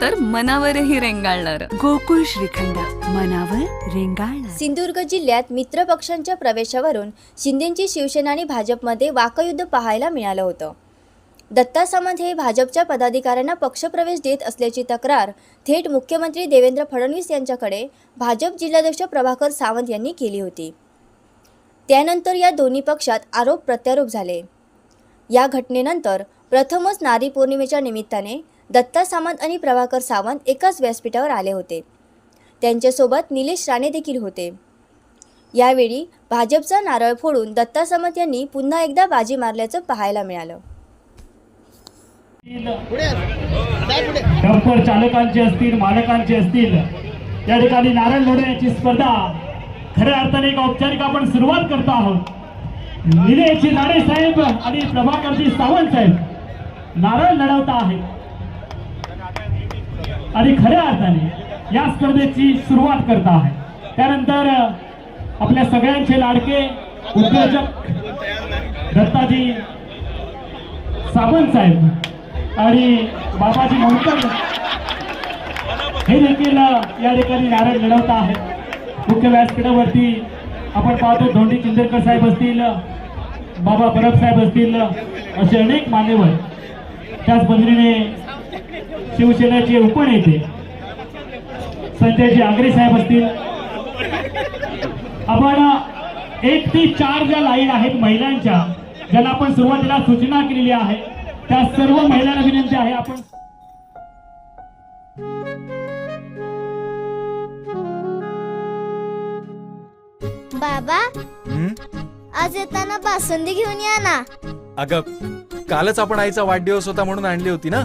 तर मनावरही रेंगाळणार. गोकुळ श्रीखंड मनावर रेंगाळणार. सिंधुदुर्ग जिल्ह्यात मित्र पक्षांच्या प्रवेशावरून शिंदेची शिवसेना आणि भाजपमध्ये वाकयुद्ध पाहायला मिळालं होतं. दत्ता सामंत हे भाजपच्या पदाधिकाऱ्यांना पक्षप्रवेश देत असल्याची तक्रार थेट मुख्यमंत्री देवेंद्र फडणवीस यांच्याकडे भाजप जिल्हाध्यक्ष प्रभाकर सावंत यांनी केली होती. त्यानंतर या दोन्ही पक्षात आरोप प्रत्यारोप झाले. या घटनेनंतर प्रथमच नारी पौर्णिमेच्या निमित्ताने दत्ता सामंत आणि प्रभाकर सावंत एकाच व्यासपीठावर आले होते. त्यांच्यासोबत निलेश राणे देखील होते. यावेळी भाजपचा नारळ फोडून दत्ता सामंत यांनी पुन्हा एकदा बाजी मारल्याचं पाहायला मिळालं. डंपर चालकांचे असतील मालकांचे असतील या ठिकाणी नारायण लढवण्याची स्पर्धा. खऱ्या अर्थाने एक औपचारिक आपण सुरुवात करतो आहोत. निलेश राणे साहेब आणि प्रभाकरजी सावंत साहेब नारळ लढवता आहेत. आणि खऱ्या अर्थाने या स्पर्धेची सुरुवात करत आहे. त्यानंतर आपल्या सगळ्यांचे लाडके उद्योजक दत्ताजी सावंत साहेब आणि बाबाजी मोहकर हे देखील या ठिकाणी नारळ लढवत आहेत. मुख्य व्यासपीठावरती आपण पाहतो धोंडी चिंदरकर साहेब असतील बाबा परब साहेब असतील असे अनेक मान्यवर त्याच पद्धतीने शिवसेनेचे उपनेते संजयजी आगरे साहेब असतील. आपण एक ते चार ज्या लाईन आहेत महिलांच्या ज्याला आपण सुरुवातीला सूचना केलेली आहे त्या सर्व महिलांना विनंती आहे आपण बाबा हं? आज येताना बासुंदी घेऊन या ना. अगं कालच आपण आईचा वाढदिवस होता म्हणून आणली होती ना?